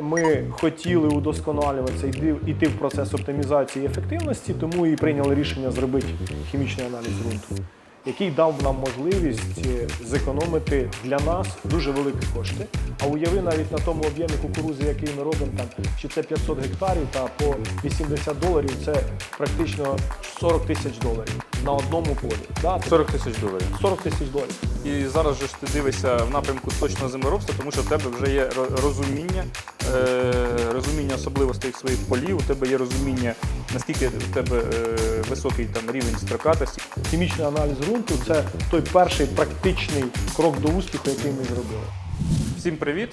Ми хотіли удосконалюватися, і йти в процес оптимізації ефективності, тому і прийняли рішення зробити хімічний аналіз ґрунту, який дав нам можливість е, зекономити для нас дуже великі кошти. А уяви навіть на тому об'ємі кукурузи, який ми робимо, там чи це 500 гектарів та по 80 доларів, це практично 40 тисяч доларів на одному полі. Да? 40 тисяч доларів. 40 тисяч доларів. І зараз же ж ти дивишся в напрямку точного землеробства, тому що в тебе вже є розуміння, е, розуміння особливостей своїх полів, у тебе є розуміння, наскільки в тебе е, високий там рівень строкатості. Хімічний аналіз ґрунту це той перший практичний крок до успіху, який ми зробили. Всім привіт!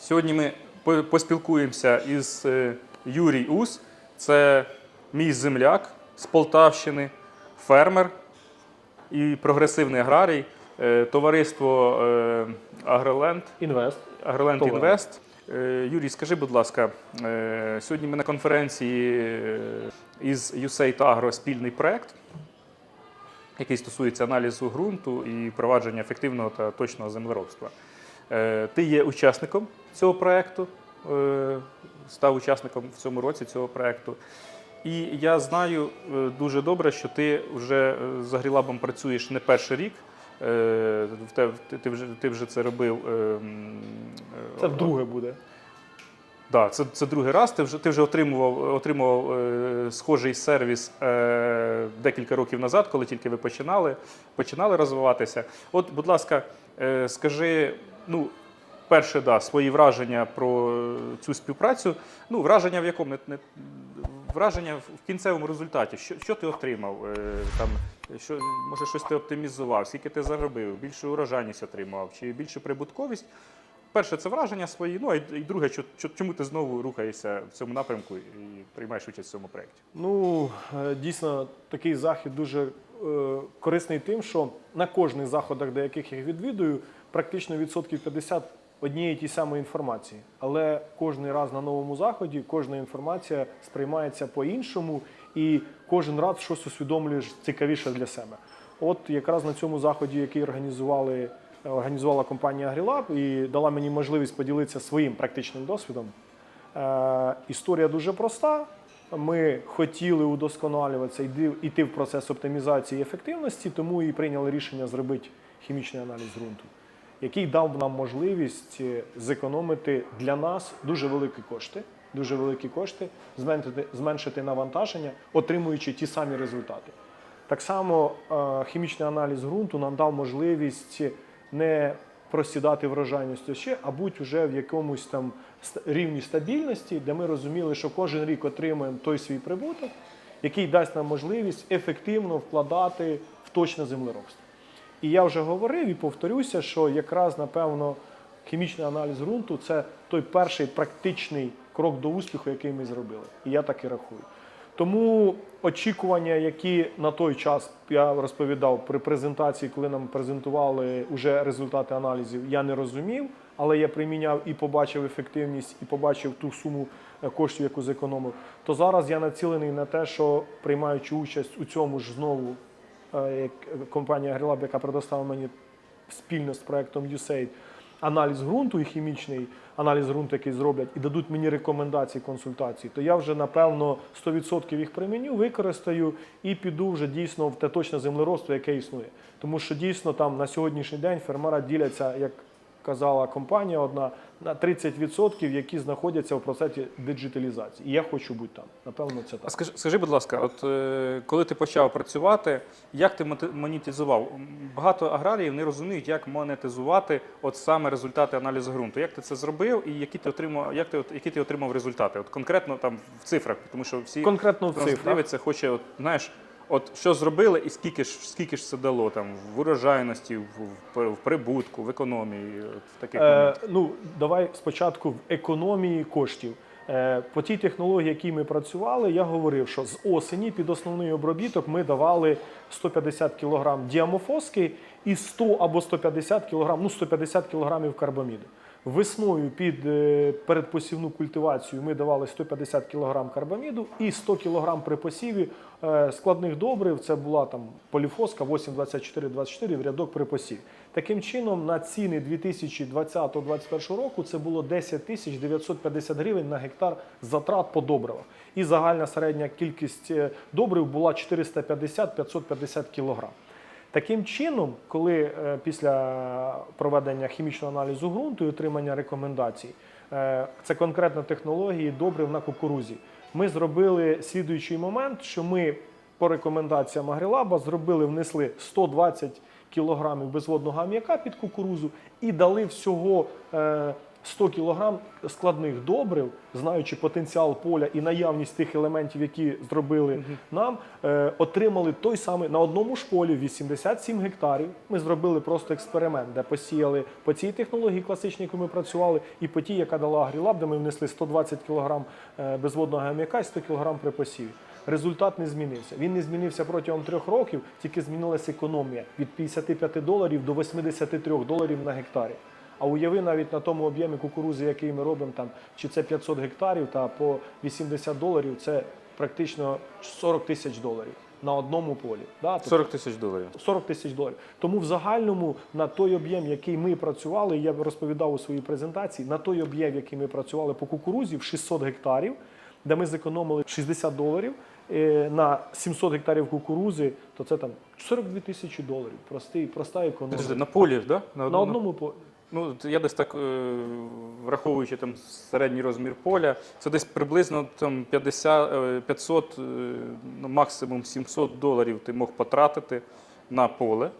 Сьогодні ми поспілкуємося із е, Юрій Ус. Це мій земляк з Полтавщини, фермер і прогресивний аграрій, е, товариство Агроленд. Інвест. Агроленд Інвест. Е, Юрій, скажи, будь ласка, е, сьогодні ми на конференції е, із USAID Agro спільний проект, який стосується аналізу ґрунту і впровадження ефективного та точного землеробства. Ти є учасником цього проекту, став учасником в цьому році цього проекту. І я знаю дуже добре, що ти вже е, з Агрілабом працюєш не перший рік. Е, Ти, вже, ти вже це робив. е, м, е, Це вдруге буде. Да, це, це другий раз. Ти вже, ти вже отримував, отримував е, схожий сервіс е, декілька років назад, коли тільки ви починали, починали розвиватися. От, будь ласка, е, скажи, ну, перше, да, свої враження про цю співпрацю. Ну, враження в якому? Не, не, враження в кінцевому результаті. Що, що ти отримав? Е, там, що, може, щось ти оптимізував, скільки ти заробив, більшу урожайність отримав, чи більшу прибутковість? Перше, це враження свої. Ну а і друге, чому ти знову рухаєшся в цьому напрямку і приймаєш участь в цьому проєкті? Ну, е, дійсно, такий захід дуже е, корисний тим, що на кожних заходах, до яких я відвідую, практично відсотків 50 однієї ті самої інформації. Але кожен раз на новому заході кожна інформація сприймається по-іншому, і кожен раз щось усвідомлюєш цікавіше для себе. От якраз на цьому заході, який організували. Організувала компанія AgriLab і дала мені можливість поділитися своїм практичним досвідом. Е, історія дуже проста. Ми хотіли удосконалюватися, йди- йти в процес оптимізації і ефективності, тому і прийняли рішення зробити хімічний аналіз ґрунту, який дав нам можливість е, зекономити для нас дуже великі кошти, дуже великі кошти, зменшити, зменшити навантаження, отримуючи ті самі результати. Так само е, хімічний аналіз ґрунту нам дав можливість не просідати врожайністю ще, а бути вже в якомусь там рівні стабільності, де ми розуміли, що кожен рік отримуємо той свій прибуток, який дасть нам можливість ефективно вкладати в точне землеробство. І я вже говорив і повторюся, що якраз напевно хімічний аналіз ґрунту це той перший практичний крок до успіху, який ми зробили. І я так і рахую. Тому очікування, які на той час я розповідав при презентації, коли нам презентували вже результати аналізів, я не розумів, але я приміняв і побачив ефективність, і побачив ту суму е, коштів, яку зекономив. То зараз я націлений на те, що приймаючи участь у цьому ж знову компанія AgriLab, яка предоставила мені спільно з проектом USAID аналіз ґрунту і хімічний аналіз ґрунту, який зроблять, і дадуть мені рекомендації, консультації, то я вже напевно 100% їх приміню, використаю і піду вже дійсно в те точне землеробство, яке існує. Тому що дійсно там на сьогоднішній день фермера діляться, як казала компанія одна, на 30%, які знаходяться в процесі диджиталізації. І я хочу бути там. Напевно, це А так. скажи, скажи, будь ласка, от е, коли ти почав працювати, як ти монетизував? Багато аграріїв не розуміють, як монетизувати от саме результати аналізу ґрунту. Як ти це зробив і які ти отримав, як ти, от- які ти отримав результати? От конкретно там в цифрах, тому що всі Конкретно в цифрах. дивиться, хоче, от, знаєш, от що зробили і скільки ж скільки ж це дало там в урожайності, в, в, в прибутку, в економії, в таких Е, ну, давай спочатку в економії коштів. Е, по тій технології, якій ми працювали, я говорив, що з осені під основний обробіток ми давали 150 кг діамофоски і 100 або 150 кг, ну 150 кг карбаміду. Весною під е, передпосівну культивацію ми давали 150 кг карбаміду і 100 кг при посіві е, складних добрив. Це була там поліфоска 8,24,24 в рядок при посіві. Таким чином, на ціни 2020-2021 року це було 10 тисяч 950 гривень на гектар затрат по добривах. І загальна середня кількість е, добрив була 450-550 кг. Таким чином, коли е, після проведення хімічного аналізу ґрунту і отримання рекомендацій, е, це конкретно технології добрив на кукурузі, ми зробили слідуючий момент, що ми по рекомендаціям Агрилаба зробили, внесли 120 кілограмів безводного аміака під кукурузу і дали всього е, 100 кілограм складних добрив, знаючи потенціал поля і наявність тих елементів, які зробили нам, е, отримали той самий на одному ж полі 87 гектарів. Ми зробили просто експеримент, де посіяли по цій технології класичній, яку ми працювали, і по тій, яка дала Агрілаб, де ми внесли 120 кг безводного аміака і 100 кг при посіві. Результат не змінився. Він не змінився протягом трьох років, тільки змінилася економія від 55 доларів до 83 доларів на гектарі. А уяви навіть на тому об'ємі кукурузи, який ми робимо там, чи це 500 гектарів, та по 80 доларів це практично 40 тисяч доларів на одному полі. Да? Тобто 40 тисяч доларів. 40 тисяч доларів. Тому в загальному на той об'єм, який ми працювали, я розповідав у своїй презентації, на той об'єм, який ми працювали по кукурузі, в 600 гектарів, де ми зекономили 60 доларів е, на 700 гектарів кукурузи, то це там 42 тисячі доларів. Простий, проста економія. На полі, да? На одному полі. Ну, я десь так, е, враховуючи там середній розмір поля, це десь приблизно там 50, е, 500, е, ну, максимум 700 доларів ти мог потратити на поле,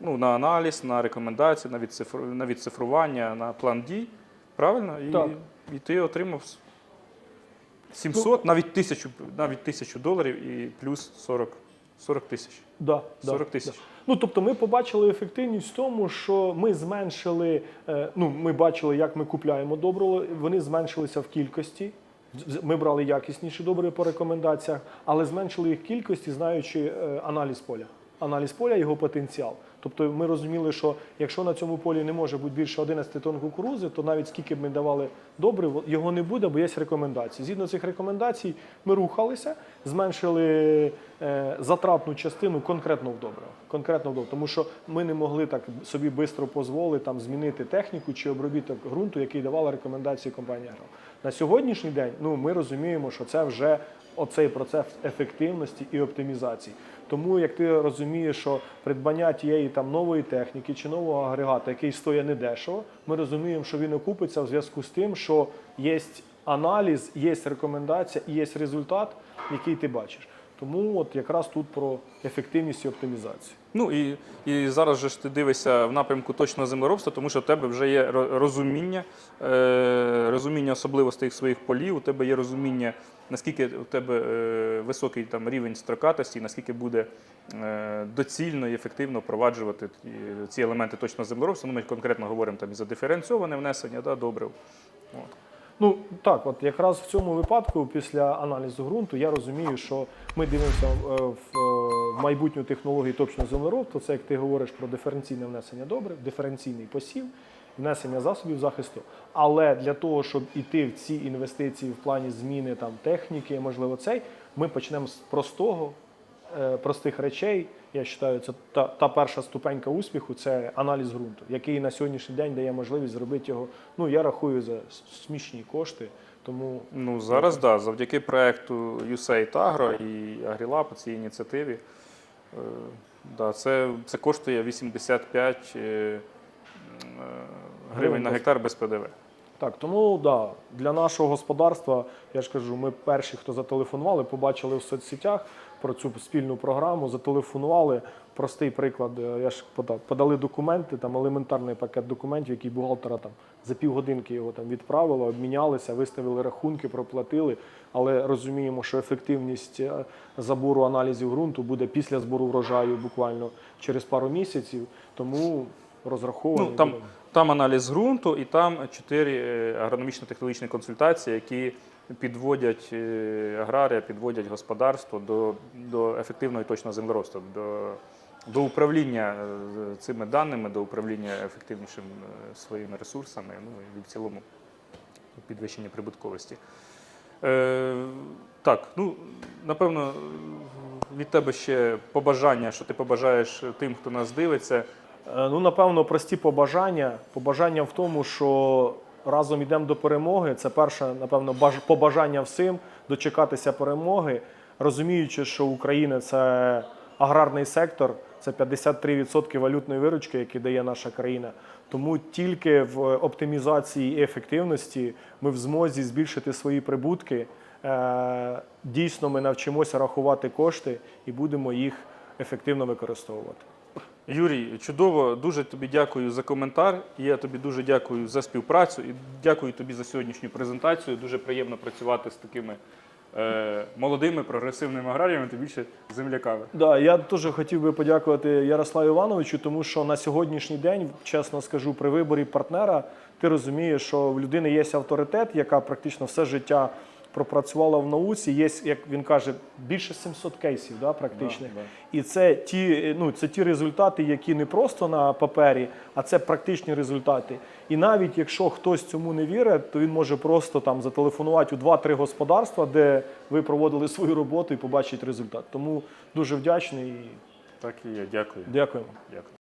ну, на аналіз, на рекомендації, на, відцифру, на відцифрування, на план дій. Правильно? І, Так. і ти отримав 700, навіть тисячу, навіть тисячу доларів і плюс 40, 40 тисяч. Да, 40 да, тисяч. да. Ну тобто ми побачили ефективність в тому, що ми зменшили. е, Ну, ми бачили, як ми купляємо добриво. Вони зменшилися в кількості. Ми брали якісніші добри по рекомендаціях, але зменшили їх кількості, знаючи е, аналіз поля. Аналіз поля, його потенціал. Тобто ми розуміли, що якщо на цьому полі не може бути більше 11 тонн кукурузи, то навіть скільки б ми давали добрив, його не буде, бо є рекомендації. Згідно цих рекомендацій, ми рухалися, зменшили е, затратну частину конкретно в добрив. Конкретно в добрив. Тому що ми не могли так собі швидко дозволити змінити техніку чи обробіток ґрунту, який давала рекомендації компанії Агро. На сьогоднішній день ну, ми розуміємо, що це вже оцей процес ефективності і оптимізації. Тому як ти розумієш, що придбання тієї там нової техніки чи нового агрегата, який стоїть недешево, ми розуміємо, що він окупиться в зв'язку з тим, що є аналіз, є рекомендація і є результат, який ти бачиш. Тому от якраз тут про ефективність і оптимізацію. Ну і, і зараз же ж ти дивишся в напрямку точного землеробства, тому що в тебе вже є розуміння, е, розуміння особливостей своїх полів, у тебе є розуміння, наскільки у тебе е, високий там рівень строкатості, наскільки буде е, доцільно і ефективно впроваджувати ці елементи точного землеробства. Ну, ми конкретно говоримо там і за диференційоване внесення да, добрив. От. Ну так, от якраз в цьому випадку, після аналізу ґрунту, я розумію, що ми дивимося е, в, е, майбутню технологію точного землеробства. Це як ти говориш про диференційне внесення добрив, диференційний посів, внесення засобів захисту. Але для того, щоб іти в ці інвестиції в плані зміни там техніки, можливо, цей, ми почнемо з простого. е, Простих речей, я вважаю, це та, та перша ступенька успіху це аналіз ґрунту, який на сьогоднішній день дає можливість зробити його. Ну я рахую за смішні кошти. Тому Ну зараз да, завдяки проекту USAID Agro і AgriLab, цій ініціативі, е, да, це, це коштує 85 е, е, гривень на гектар без ПДВ. Так, тому да, для нашого господарства, я ж кажу, ми перші, хто зателефонували, побачили в соцсетях про цю спільну програму, зателефонували. Простий приклад, е, я ж подав, подали документи, там елементарний пакет документів, який бухгалтера там за півгодинки його там відправили, обмінялися, виставили рахунки, проплатили. Але розуміємо, що ефективність е, забору аналізів ґрунту буде після збору врожаю буквально через пару місяців. Тому розраховано. Ну, там, там аналіз ґрунту і там чотири е, агрономічно-технологічні консультації, які підводять е, аграрія, підводять господарство до, до ефективного і точного землеробства, до до управління е, цими даними, до управління ефективнішим е, своїми ресурсами, ну і в цілому підвищення прибутковості. Е, так, ну напевно, від тебе ще побажання, що ти побажаєш тим, хто нас дивиться. Ну, напевно, прості побажання. Побажання в тому, що разом йдемо до перемоги. Це перше, напевно, баж- побажання всім дочекатися перемоги, розуміючи, що Україна це аграрний сектор, це 53% валютної виручки, які дає наша країна. Тому тільки в оптимізації і ефективності ми в змозі збільшити свої прибутки. Е, Дійсно, ми навчимося рахувати кошти і будемо їх ефективно використовувати. Юрій, чудово, дуже тобі дякую за коментар. Я тобі дуже дякую за співпрацю і дякую тобі за сьогоднішню презентацію. Дуже приємно працювати з такими е, молодими прогресивними аграріями, тим більше земляками. Да, я теж хотів би подякувати Ярославу Івановичу, тому що на сьогоднішній день, чесно скажу, при виборі партнера ти розумієш, що в людини є авторитет, яка практично все життя пропрацювала в науці. Є, як він каже, більше 700 кейсів, да, практично. Да, да. І це ті, ну, це ті результати, які не просто на папері, а це практичні результати. І навіть якщо хтось цьому не вірить, то він може просто там зателефонувати у 2-3 господарства, де ви проводили свою роботу і побачить результат. Тому дуже вдячний Так і я дякую. дякуємо. Дякую.